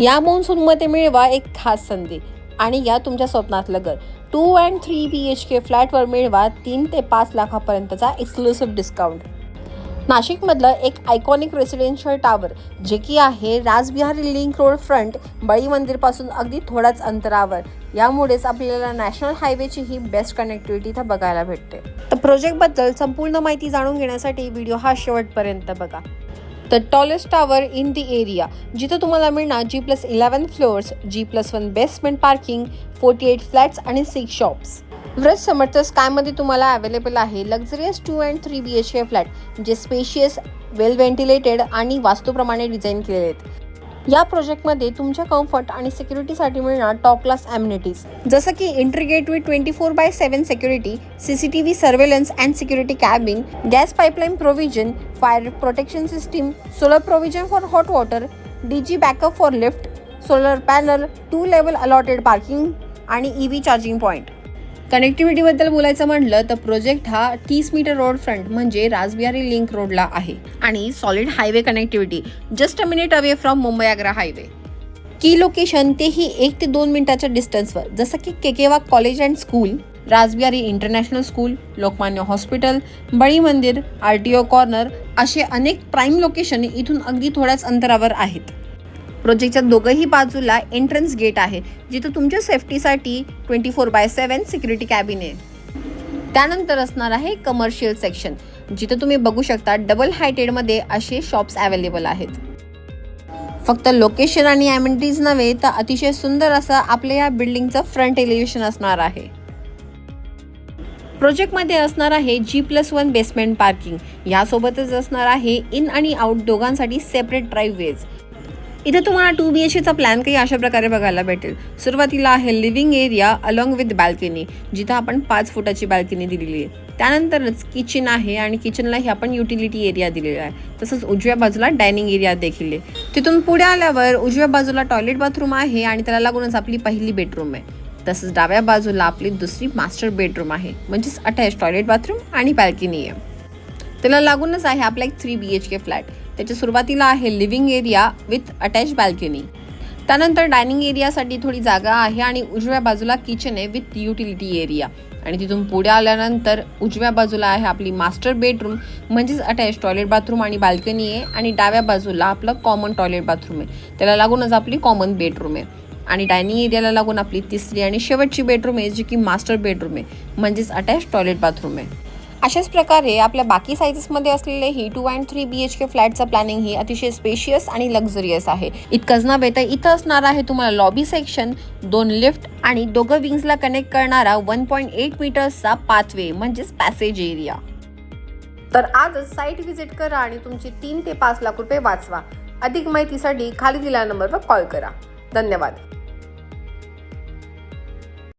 या मान्सूनमध्ये मिळवा एक खास संधी. आणि या तुमच्या स्वप्नातलं घर. Two and three B H K फ्लॅटवर मिळवा तीन ते पाच लाखापर्यंतचा एक्सक्लुसिव्ह डिस्काउंट नाशिकमधलं एक आयकॉनिक रेसिडेन्शियल टावर जे की आहे राजबिहारी लिंक रोड फ्रंट बळी मंदिरपासून अगदी थोड्याच अंतरावर. यामुळेच आपल्याला नॅशनल हायवेची ही बेस्ट कनेक्टिव्हिटी इथं बघायला भेटते. तर प्रोजेक्टबद्दल संपूर्ण माहिती जाणून घेण्यासाठी व्हिडिओ हा शेवटपर्यंत बघा. The tallest tower in the area जिथं तुम्हाला मिळणार G plus eleven floors G plus one basement parking forty eight flats आणि सिक्स शॉप्स व्रज समर्थ स्कायमध्ये तुम्हाला अवेलेबल आहे luxurious two and three B H K flat जे स्पेशियस वेल व्हेंटिलेटेड आणि वास्तूप्रमाणे डिझाईन केलेले आहेत. या प्रोजेक्टमध्ये तुमच्या कम्फर्ट आणि सिक्युरिटीसाठी मिळणार टॉप क्लास ॲम्युनिटीज जसं की इंटरगेट with twenty four by seven security C C T V surveillance and security cabin gas pipeline provision fire protection system solar provision for hot water D G backup for lift solar panel two level allotted parking आणि E V charging point कनेक्टिव्हिटीबद्दल बोलायचं म्हटलं तर project हा तीस metre road front म्हणजे Rajbihari link रोडला आहे. आणि solid highway connectivity just a minute away from Mumbai Agra highway की लोकेशन तेही एक ते दोन मिनिटाच्या डिस्टन्सवर जसं की केकेवा college and school Rajbihari international school Lokmanya hospital बळी मंदिर आर टी ओ कॉर्नर असे अनेक प्राईम लोकेशन इथून अगदी थोड्याच अंतरावर आहेत. प्रोजेक्टच्या दोघंही बाजूला एंट्रन्स गेट आहे जिथं तुमच्या सेफ्टीसाठी twenty four by seven security cabin आहे. त्यानंतर असणार आहे कमर्शियल सेक्शन जिथं तुम्ही बघू शकता डबल हायटेडमध्ये असे शॉप्स अवेलेबल आहेत. फक्त लोकेशन आणि ॲमिनिटीज नव्हे तर अतिशय सुंदर असं आपल्या या बिल्डिंगचं फ्रंट एलिव्हेशन असणार आहे. प्रोजेक्टमध्ये असणार आहे G plus one basement parking यासोबतच असणार आहे इन आणि आउट दोघांसाठी सेपरेट ड्राईव्ह वेज इथे तुम्हाला टू बी एच एचा प्लॅन काही अशा प्रकारे बघायला भेटेल. सुरुवातीला आहे living area along with balcony जिथं आपण पाच फुटाची बाल्कनी दिलेली आहे. त्यानंतरच किचन आहे आणि किचनलाही आपण युटिलिटी एरिया दिलेला आहे. तसंच उजव्या बाजूला डायनिंग एरिया देखील आहे. तिथून पुढे आल्यावर उजव्या बाजूला टॉयलेट बाथरूम आहे आणि त्याला लागूनच आपली पहिली बेडरूम आहे. तसंच डाव्या बाजूला आपली दुसरी मास्टर बेडरूम आहे. म्हणजेच अटॅच टॉयलेट बाथरूम आणि बाल्कनी आहे. त्याला लागूनच आहे आपला एक three B H K flat त्याच्या सुरुवातीला आहे living area with attach balcony त्यानंतर डायनिंग एरियासाठी थोडी जागा आहे आणि उजव्या बाजूला किचन आहे विथ युटिलिटी एरिया आणि तिथून पुढे आल्यानंतर उजव्या बाजूला आहे आपली मास्टर बेडरूम म्हणजेच अटॅच टॉयलेट बाथरूम आणि बाल्कनी आहे. आणि डाव्या बाजूला आपलं कॉमन टॉयलेट बाथरूम आहे. त्याला लागूनच आपली कॉमन बेडरूम आहे. आणि डायनिंग एरियाला लागून आपली तिसरी आणि शेवटची बेडरूम आहे जी की मास्टर बेडरूम आहे म्हणजेच अटॅच टॉयलेट बाथरूम आहे. अशाच प्रकारे आपल्या बाकी सायझेसमध्ये असलेले ही two and three B H K फ्लॅटचं planning ही अतिशय स्पेशियस आणि लक्झरियस आहे. इतकंच नव्हे तर इथं असणार आहे तुम्हाला लॉबी सेक्शन दोन लिफ्ट आणि दोघं विंग्सला कनेक्ट करणारा वन पॉईंट एट मीटर्सचा पाथवे म्हणजेच पॅसेज एरिया तर आजच साईट व्हिजिट करा आणि तुमचे तीन ते पाच लाख रुपये वाचवा. अधिक माहितीसाठी खाली दिलेल्या नंबरवर कॉल करा. धन्यवाद.